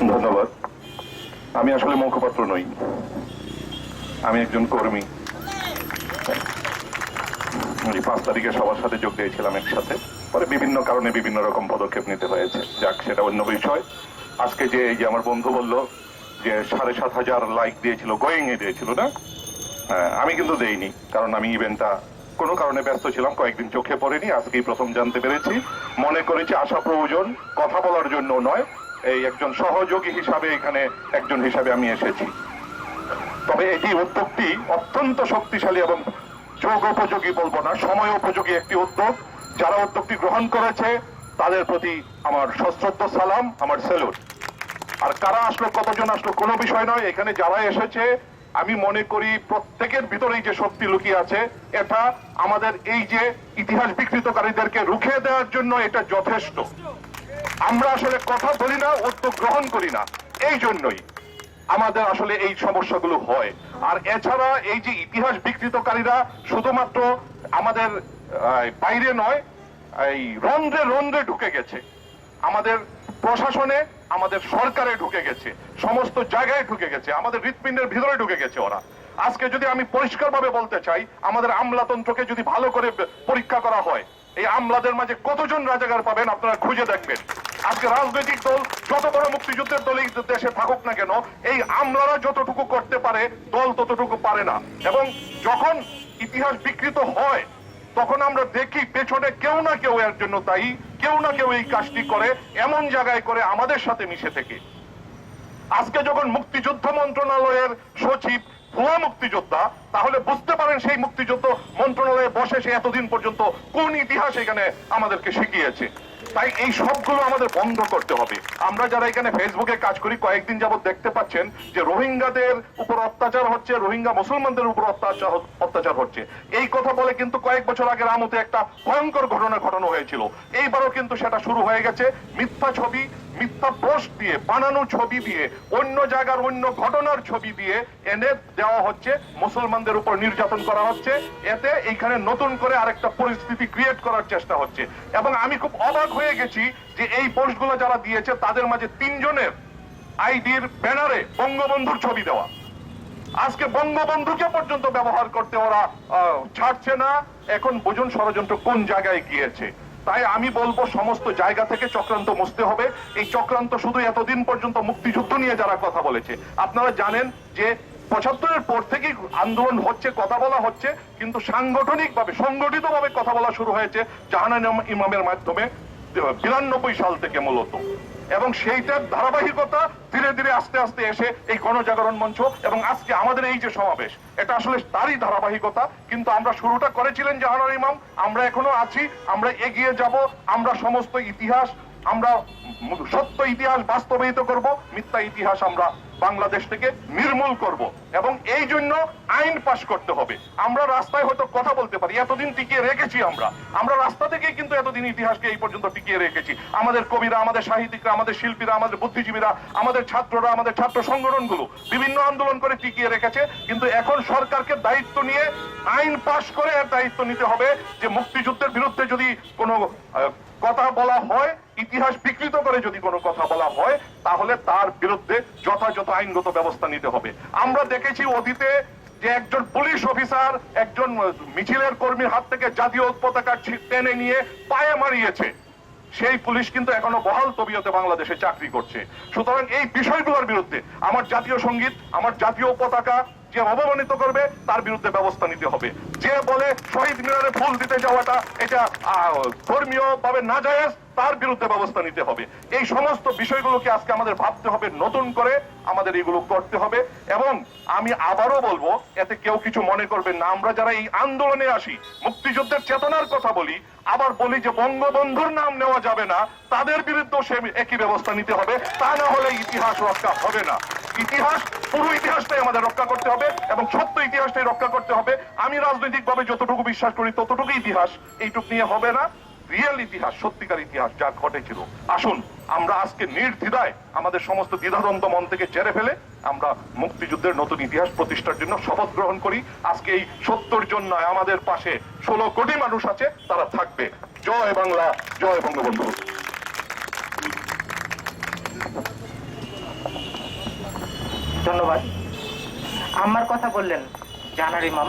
ধন্যবাদ। আমি আসলে মুখপাত্র নই। আমি একজন কর্মী। পাঁচ তারিখে সবার সাথে যোগ দিয়েছিলাম একসাথে। পরে বিভিন্ন কারণে বিভিন্ন রকম পদক্ষেপ নিতে হয়েছে। যাক সেটা অন্য বিষয়। আজকে যে এই যে আমার বন্ধু বলল যে সাড়ে সাত হাজার লাইক দিয়েছিল গোয়িং এ দিয়েছিল না? হ্যাঁ, আমি কিন্তু দেইনি কারণ আমি ইভেন্টটা কোনো কারণে ব্যস্ত ছিলাম কয়েকদিন চোখে পড়েনি। আজকেই প্রথম জানতে পেরেছি। মনে করেছি আশা প্রয়োজন কথা বলার জন্য নয়। এই একজন সহযোগী হিসাবে এখানে একজন হিসাবে আমি এসেছি। তবে এটি উদ্যোগটি অত্যন্ত শক্তিশালী এবং যোগ উপযোগী বলব না, সময় উপযোগী একটি উদ্যোগ। যারা উদ্যোগটি গ্রহণ করেছে, তাদের প্রতি আমার সশ্রদ্ধ সালাম, আমার সেলুট। আর কারা আসলো, কতজন আসলো, কোনো বিষয় নয়, এখানে যারা এসেছে, আমি মনে করি প্রত্যেকের ভিতরেই যে শক্তি লুকিয়ে আছে, এটা আমাদের এই যে ইতিহাস বিকৃতকারীদেরকে রুখে দেওয়ার জন্য এটা যথেষ্ট। আমরা আসলে কথা বলি না, উদ্যোগ গ্রহণ করি না। এই জন্যই আমাদের আসলে এই সমস্যাগুলো হয়। আর এছাড়া এই যে ইতিহাস বিকৃতকারীরা শুধুমাত্র আমাদের বাইরে নয়, এই রন্ধ্রে রন্ধ্রে ঢুকে গেছে। আমাদের প্রশাসনে, আমাদের সরকারে ঢুকে গেছে। সমস্ত জায়গায় ঢুকে গেছে। আমাদের হৃৎপিণ্ডের ভিতরে ঢুকে গেছে ওরা। আজকে যদি আমি পরিষ্কারভাবে বলতে চাই, আমাদের আমলাতন্ত্রকে যদি ভালো করে পরীক্ষা করা হয়, এই আমলাদের মাঝে কতজন রাজাকার পাবেন আপনারা খুঁজে দেখবেন। আজকে রাজনৈতিক দল যত বড় মুক্তিযুদ্ধের দল দেশে থাকুক না কেন, এই আমলারা যতটুকু করতে পারে, দল ততটুকু পারে না। এবং যখন ইতিহাস বিকৃত হয়, তখন আমরা দেখি পেছনে কেউ না কেউ এর জন্য দায়ী, কেউ না কেউ এই কাজটি করে, এমন জায়গায় করে আমাদের সাথে মিশে থেকে। আজকে যখন মুক্তিযুদ্ধ মন্ত্রণালয়ের সচিব ভুয়া মুক্তিযোদ্ধা তাহলে বুঝতে পারেন সেই মুক্তিযুদ্ধ মন্ত্রণালয়ে বসে সে এতদিন পর্যন্ত কোন ইতিহাস এখানে আমাদেরকে শিখিয়েছে। তাই এই সবগুলো আমাদের বন্ধ করতে হবে। আমরা যারা এখানে ফেসবুকে কাজ করি, কয়েকদিন যাবত দেখতে পাচ্ছেন যে রোহিঙ্গাদের উপর অত্যাচার হচ্ছে, রোহিঙ্গা মুসলমানদের উপর অত্যাচার অত্যাচার হচ্ছে। এই কথা বলে কিন্তু কয়েক বছর আগে রামতে একটা ভয়ঙ্কর ঘটনা ঘটানো হয়েছিল। এইবারও কিন্তু সেটা শুরু হয়ে গেছে। মিথ্যা ছবি দিয়ে, বানানো ছবি দিয়ে, অন্য জায়গার অন্য ঘটনার ছবি দিয়ে এনে দেওয়া হচ্ছে, মুসলমানদের উপর নির্যাতন করা হচ্ছে। এতে এইখানে নতুন করে আরেকটা পরিস্থিতি ক্রিয়েট করার চেষ্টা হচ্ছে। এবং আমি খুব অবাক হয়ে গেছি যে এই পোস্টগুলো যারা দিয়েছে, তাদের মাঝে তিনজনের আইডির ব্যানারে বঙ্গবন্ধুর ছবি দেওয়া। আজকে বঙ্গবন্ধুকে পর্যন্ত ব্যবহার করতে ওরা ছাড়ছে না। এখন বুঝুন ষড়যন্ত্র কোন জায়গায় গিয়েছে। তাই আমি বলব সমস্ত জায়গা থেকে চক্রান্ত মুছতে হবে। এই চক্রান্ত শুধু এতদিন পর্যন্ত মুক্তিযুদ্ধ নিয়ে যারা কথা বলেছে। আপনারা জানেন যে পঁচাত্তরের পর থেকেই আন্দোলন হচ্ছে, কথা বলা হচ্ছে, কিন্তু সাংগঠনিকভাবে সংগঠিত ভাবে কথা বলা শুরু হয়েছে জাহানা ইমামের মাধ্যমে। বিরানব্বই সাল থেকে মূলত। এবং সেইটার ধারাবাহিকতা ধীরে ধীরে আস্তে আস্তে এসে এই গণজাগরণ মঞ্চ এবং আজকে আমাদের এই যে সমাবেশ, এটা আসলে তারই ধারাবাহিকতা, কিন্তু আমরা শুরুটা করেছিলেন জাহানার ইমাম, আমরা এখনও আছি, আমরা এগিয়ে যাব, আমরা সমস্ত ইতিহাস আমরা সত্য ইতিহাস বাস্তবায়িত করব, মিথ্যা ইতিহাস আমরা বাংলাদেশ থেকে নির্মূল করব। এবং এই জন্য আইন পাশ করতে হবে। আমরা রাস্তায় হয়তো কথা বলতে পারি, এতদিন টিকিয়ে রেখেছি আমরা। আমরা রাস্তা থেকেই কিন্তু এতদিন ইতিহাসকে এই পর্যন্ত টিকিয়ে রেখেছি। আমাদের কবিরা, আমাদের সাহিত্যিকরা, আমাদের শিল্পীরা, আমাদের বুদ্ধিজীবীরা, আমাদের ছাত্ররা, আমাদের ছাত্র সংগঠনগুলো বিভিন্ন আন্দোলন করে টিকিয়ে রেখেছে। কিন্তু এখন সরকারকে দায়িত্ব নিয়ে আইন পাশ করে এর দায়িত্ব নিতে হবে যে মুক্তিযুদ্ধের বিরুদ্ধে যদি কোনো কথা বলা হয় ইতিহাস বিকৃত করে যদি কোনো কথা বলা হয়, তাহলে তার বিরুদ্ধে যথাযথ আইনগত ব্যবস্থা নিতে হবে। আমরা দেখেছি অতীতে যে একজন পুলিশ অফিসার একজন মিছিলের কর্মীর হাত থেকে জাতীয় পতাকা টেনে নিয়ে পায়ে মারিয়েছে। সেই পুলিশ কিন্তু এখনও বহাল তবিয়তে বাংলাদেশে চাকরি করছে। সুতরাং এই বিষয়গুলোর বিরুদ্ধে আমার জাতীয় সংগীত, আমার জাতীয় পতাকা যে অবমানিত করবে, তার বিরুদ্ধে ব্যবস্থা নিতে হবে। যে বলে শহীদ মিনারে ফুল দিতে যাওয়াটা এটা ধর্মীয় ভাবে না জায়েজ তার বিরুদ্ধে ব্যবস্থা নিতে হবে। এই সমস্ত বিষয়গুলোকে আজকে আমাদের ভাবতে হবে, নতুন করে আমাদের এগুলো করতে হবে এবং আমি আবারও বলব, এতে কেউ কিছু মনে করবেন না। আমরা যারা এই আন্দোলনে আসি, মুক্তিযুদ্ধের চেতনার কথা বলি, আবার বলি যে বঙ্গবন্ধুর নাম নেওয়া যাবে না, তাদের বিরুদ্ধেও সে একই ব্যবস্থা নিতে হবে। তা না হলে ইতিহাস রক্ষা হবে না। ইতিহাস, পুরো ইতিহাসটাই আমাদের রক্ষা করতে হবে এবং সত্য ইতিহাসটাই রক্ষা করতে হবে। আমি রাজনৈতিকভাবে যতটুকু বিশ্বাস করি ততটুকু ইতিহাস। এইটুক নিয়ে হবে না। রিয়েল ইতিহাস, সত্যিকার ইতিহাস যা ঘটেছিল। আসুন, আমরা আজকে নির্দ্বিধায় আমাদের সমস্ত দ্বিধাদ্বন্দ্ব মন থেকে জেরে ফেলে আমরা মুক্তিযুদ্ধের নতুন ইতিহাস প্রতিষ্ঠার জন্য শপথ গ্রহণ করি। আজকে এই সত্তর জন্য আমাদের পাশে ষোলো কোটি মানুষ আছে, তারা থাকবে। জয় বাংলা, জয় বঙ্গবন্ধু। ধন্যবাদ। আমার কথা বললেন জানার ইমাম।